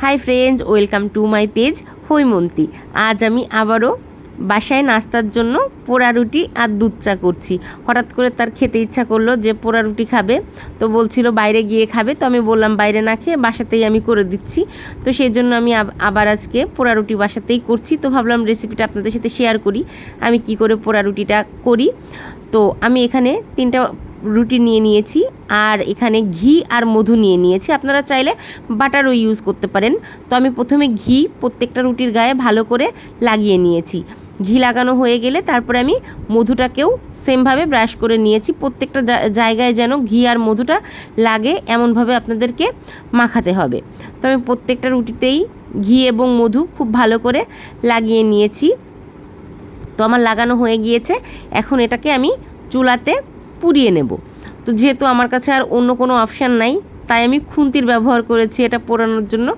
Hi friends, welcome to my page Haimanti. আজ আমি আবারও বাসায় নাস্তার জন্য পোড়া রুটি আর দুধ চা করছি। হঠাৎ করে তার খেতে ইচ্ছা করল যে পোড়া রুটি খাবে, তো বলছিল বাইরে গিয়ে খাবে, তো আমি বললাম বাইরে না খেয়ে বাসাতেই আমি করে দিচ্ছি। তো সেই জন্য আমি আব- আবার আজকে পোড়া রুটি বাসাতেই করছি। তো ভাবলাম রেসিপিটা আপনাদের সাথে শেয়ার করি, আমি কি করে পোড়া রুটিটা করি। তো আমি এখানে তিনটা রুটি নিয়ে নিয়েছি আর এখানে ঘি আর মধু নিয়ে নিয়েছি। আপনারা চাইলে বাটারও ইউজ করতে পারেন। তো আমি প্রথমে ঘি, প্রত্যেকটা রুটির গায়ে ভালো করে লাগিয়ে নিয়েছি। ঘি লাগানো হয়ে গেলে তারপরে আমি মধুটাকেও সেমভাবে ব্রাশ করে নিয়েছি। প্রত্যেকটা জায়গায় যেন ঘি আর মধুটা লাগে এমনভাবে আপনাদেরকে মাখাতে হবে। তো আমি প্রত্যেকটা রুটিতেই ঘি এবং মধু খুব ভালো করে লাগিয়ে নিয়েছি। তো আমার লাগানো হয়ে গিয়েছে। এখন এটাকে আমি চুলাতে পুড়িয়ে নেব। তো যেহেতু আমার কাছে আর অন্য কোনো অপশান নাই, তাই আমি খুন্তির ব্যবহার করেছি এটা পোড়ানোর জন্য।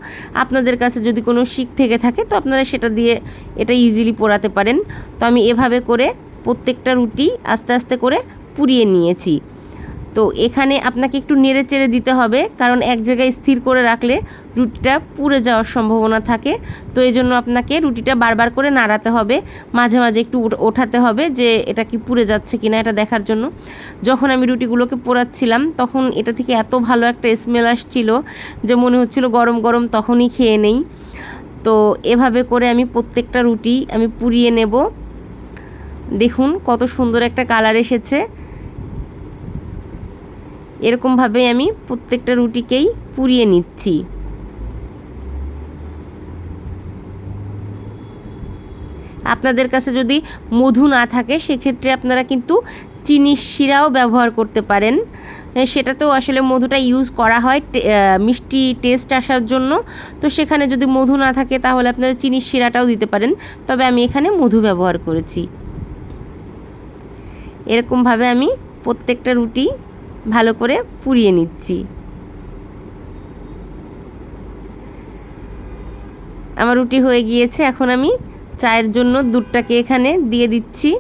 আপনাদের কাছে যদি কোনো শিখ থেকে থাকে, তো আপনারা সেটা দিয়ে এটা ইজিলি পোড়াতে পারেন। তো আমি এভাবে করে প্রত্যেকটা রুটি আস্তে আস্তে করে পুড়িয়ে নিয়েছি। তো এখানে আপনাকে একটু নেড়ে চেড়ে দিতে হবে, কারণ এক জায়গায় স্থির করে রাখলে রুটিটা পুড়ে যাওয়ার সম্ভাবনা থাকে। তো এই জন্য আপনাকে রুটিটা বারবার করে নাড়াতে হবে, মাঝে মাঝে একটু ওঠাতে হবে যে এটা কি পুড়ে যাচ্ছে কি না এটা দেখার জন্য। যখন আমি রুটিগুলোকে পোড়াচ্ছিলাম, তখন এটা থেকে এত ভালো একটা স্মেল আসছিল যে মনে হচ্ছিল গরম গরম তখনই খেয়ে নেই। তো এভাবে করে আমি প্রত্যেকটা রুটি আমি পুড়িয়ে নেব। দেখুন কত সুন্দর একটা কালার এসেছে। এরকমভাবে আমি প্রত্যেকটা রুটিকেই পুড়িয়ে নিচ্ছি। আপনাদের কাছে যদি মধু না থাকে, সেক্ষেত্রে আপনারা কিন্তু চিনির শিরাও ব্যবহার করতে পারেন। সেটাতেও আসলে মধুটা ইউজ করা হয় মিষ্টি টেস্ট আসার জন্য। তো সেখানে যদি মধু না থাকে, তাহলে আপনারা চিনির শিরাটাও দিতে পারেন। তবে আমি এখানে মধু ব্যবহার করেছি। এরকমভাবে আমি প্রত্যেকটা রুটি ভালো করে পুড়িয়ে নিচ্ছি। আমার রুটি হয়ে গিয়েছে, এখন আমি চায়ের জন্য দুধটাকে এখানে দিয়ে দিচ্ছি।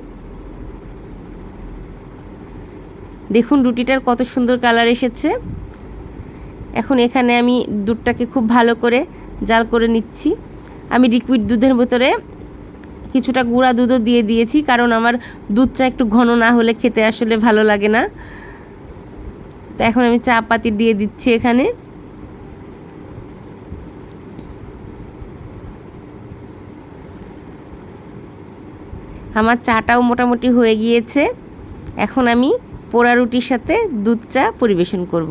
দেখুন রুটিটার কত সুন্দর কালার এসেছে। এখন এখানে আমি দুধটাকে খুব ভালো করে জাল করে নিচ্ছি। আমি লিকুইড দুধের ভেতরে কিছুটা গুঁড়া দুধও দিয়ে দিয়েছি, কারণ আমার দুধটা একটু ঘন না হলে খেতে আসলে ভালো লাগে না। তো এখন আমি চা পাতি দিয়ে দিচ্ছি এখানে। আমার চাটাও মোটামুটি হয়ে গিয়েছে। এখন আমি পোড়া রুটির সাথে দুধ চা পরিবেশন করব।